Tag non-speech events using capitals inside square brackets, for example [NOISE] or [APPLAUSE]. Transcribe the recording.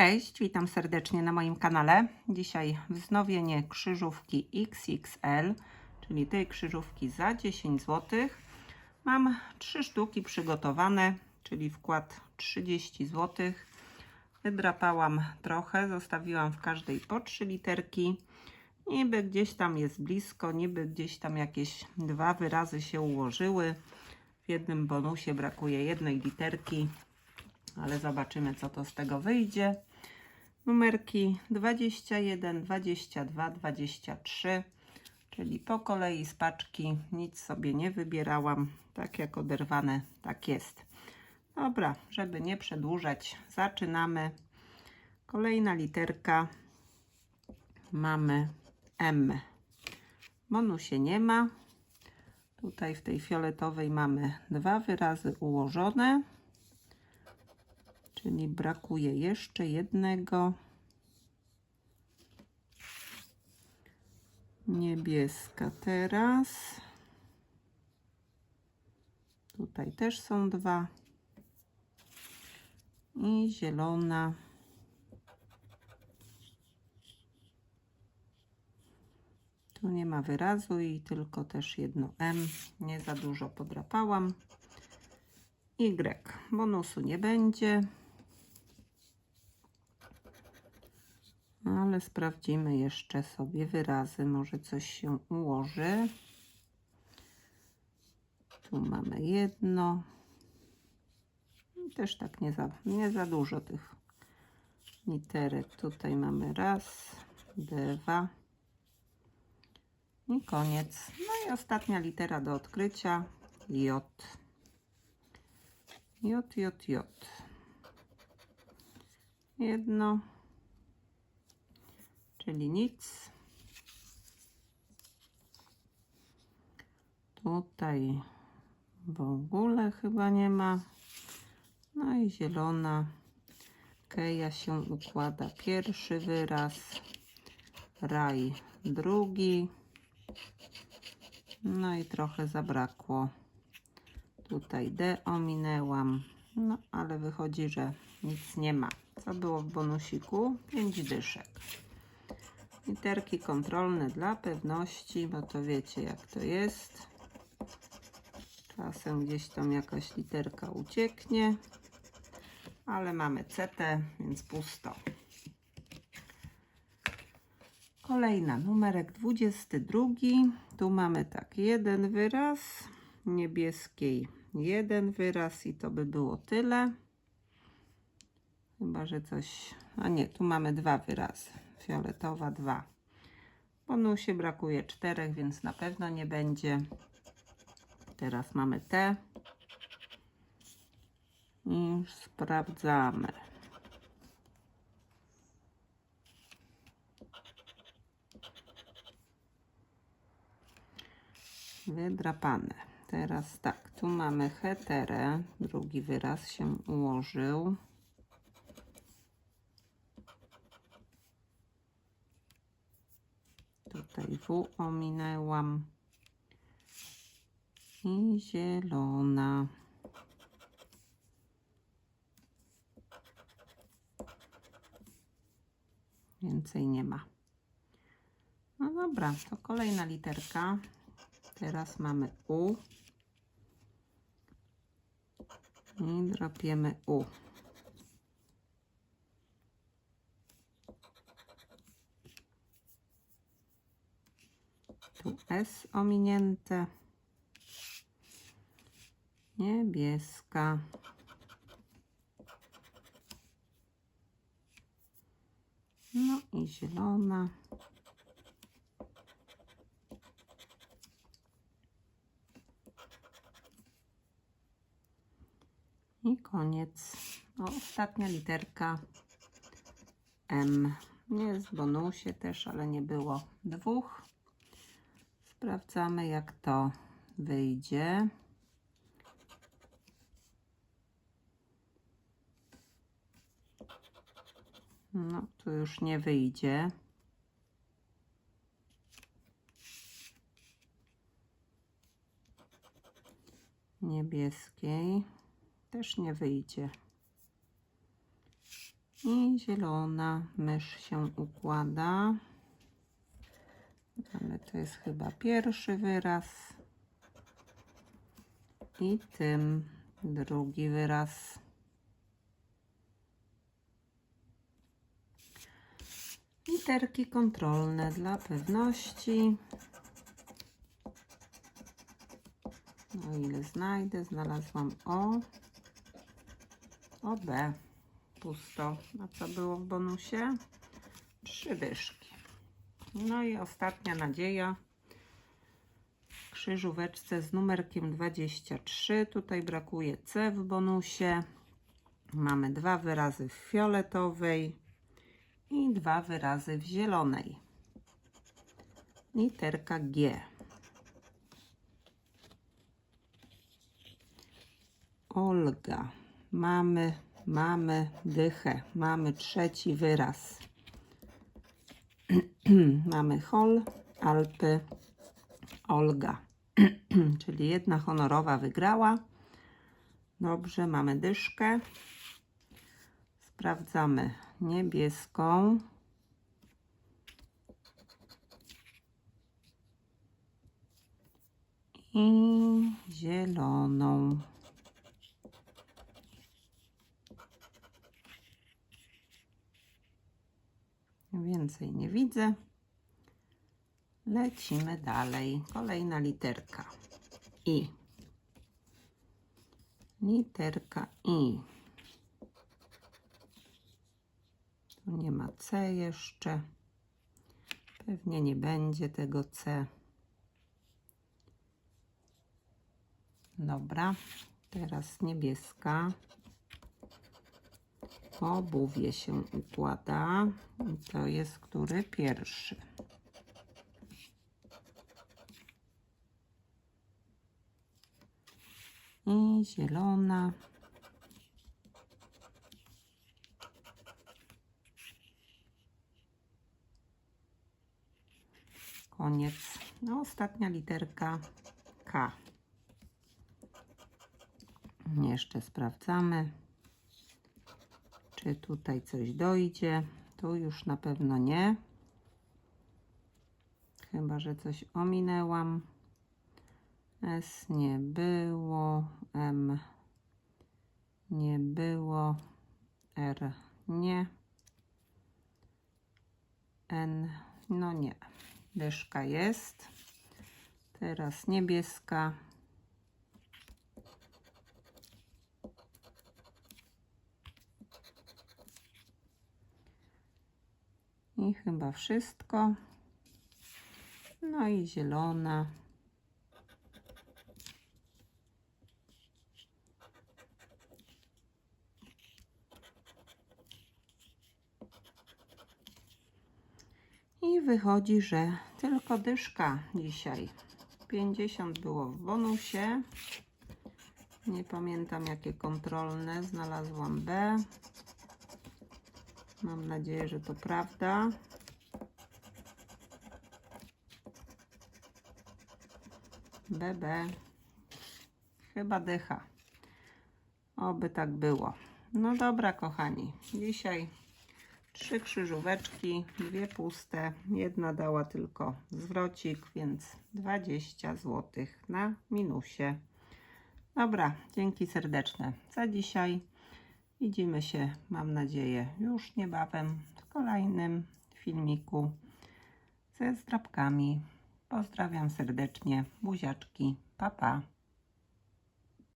Cześć, witam serdecznie na moim kanale. Dzisiaj wznowienie krzyżówki XXL, czyli tej krzyżówki za 10 zł. Mam trzy sztuki przygotowane, czyli wkład 30 zł. Wydrapałam trochę, zostawiłam w każdej po 3 literki. Niby gdzieś tam jest blisko, niby gdzieś tam jakieś dwa wyrazy się ułożyły. W jednym bonusie brakuje jednej literki, ale zobaczymy, co to z tego wyjdzie. Numerki 21, 22, 23, czyli po kolei z paczki, nic sobie nie wybierałam, tak jak oderwane, tak jest. Dobra, żeby nie przedłużać, zaczynamy. Kolejna literka, mamy M. Bonusie nie ma. Tutaj w tej fioletowej mamy dwa wyrazy ułożone czyli brakuje jeszcze jednego. Niebieska teraz. Tutaj też są dwa. I zielona. Tu nie ma wyrazu i tylko też jedno M. Nie za dużo podrapałam. Y. Bonusu nie będzie. Ale sprawdzimy jeszcze sobie wyrazy. Może coś się ułoży. Tu mamy jedno. Też tak nie za, nie za dużo tych literek. Tutaj mamy raz, dwa. I koniec. No i ostatnia litera do odkrycia. J. J, J, J. Jedno czyli nic. Tutaj w ogóle chyba nie ma. No i zielona. Keja się układa pierwszy wyraz. Raj drugi. No i trochę zabrakło. Tutaj D ominęłam. No ale wychodzi, że nic nie ma. Co było w bonusiku? 5 dyszek. Literki kontrolne dla pewności, bo to wiecie jak to jest. Czasem gdzieś tam jakaś literka ucieknie, ale mamy CT, więc pusto. Kolejna, numerek 22. Tu mamy tak, jeden wyraz, niebieskiej jeden wyraz i to by było tyle. Chyba, że coś... A nie, tu mamy dwa wyrazy. Fioletowa dwa. Bonusie brakuje czterech, więc na pewno nie będzie. Teraz mamy te. I sprawdzamy. Wydrapane. Teraz tak, tu mamy heterę. Drugi wyraz się ułożył. Tutaj W ominęłam. I zielona. Więcej nie ma. No dobra, to kolejna literka. Teraz mamy U. I drapiemy U. Tu S ominięte. Niebieska. No i zielona. I koniec. O, ostatnia literka M. Jest w bonusie też, ale nie było dwóch. Sprawdzamy, jak to wyjdzie. No, tu już nie wyjdzie. Niebieskiej też nie wyjdzie. I zielona mysz się układa. Ale to jest chyba pierwszy wyraz. I tym drugi wyraz. Literki kontrolne dla pewności. O ile znajdę, znalazłam O. O B. Pusto. A co było w bonusie? Trzy dyszki. No i ostatnia nadzieja. Krzyżóweczce z numerkiem 23. Tutaj brakuje C w bonusie. Mamy dwa wyrazy w fioletowej i dwa wyrazy w zielonej. Literka G. Olga. Mamy, mamy dychę. Mamy trzeci wyraz. [CLEARS THROAT] mamy Hol, Alpy, Olga. [CLEARS THROAT] Czyli jedna honorowa wygrała. Dobrze, mamy dyszkę. Sprawdzamy niebieską. I zieloną. Więcej nie widzę. Lecimy dalej. Kolejna literka. I. Literka I. Tu nie ma C jeszcze. Pewnie nie będzie tego C. Dobra. Teraz niebieska. Obuwie się układa. To jest który pierwszy. I zielona. Koniec. No, ostatnia literka K. Jeszcze sprawdzamy, czy tutaj coś dojdzie. Tu już na pewno nie. Chyba, że coś ominęłam. S nie było, M nie było, R nie, N no nie. Dyszka jest. Teraz niebieska. I chyba wszystko. No i zielona. I wychodzi, że tylko dyszka dzisiaj. 50 było w bonusie. Nie pamiętam jakie kontrolne. Znalazłam B. Mam nadzieję, że to prawda. BB. Chyba dycha. Oby tak było. No dobra, kochani. Dzisiaj trzy krzyżóweczki, dwie puste. Jedna dała tylko zwrocik, więc 20 zł na minusie. Dobra, dzięki serdeczne za dzisiaj. Widzimy się, mam nadzieję, już niebawem w kolejnym filmiku ze zdrabkami. Pozdrawiam serdecznie, buziaczki, pa pa.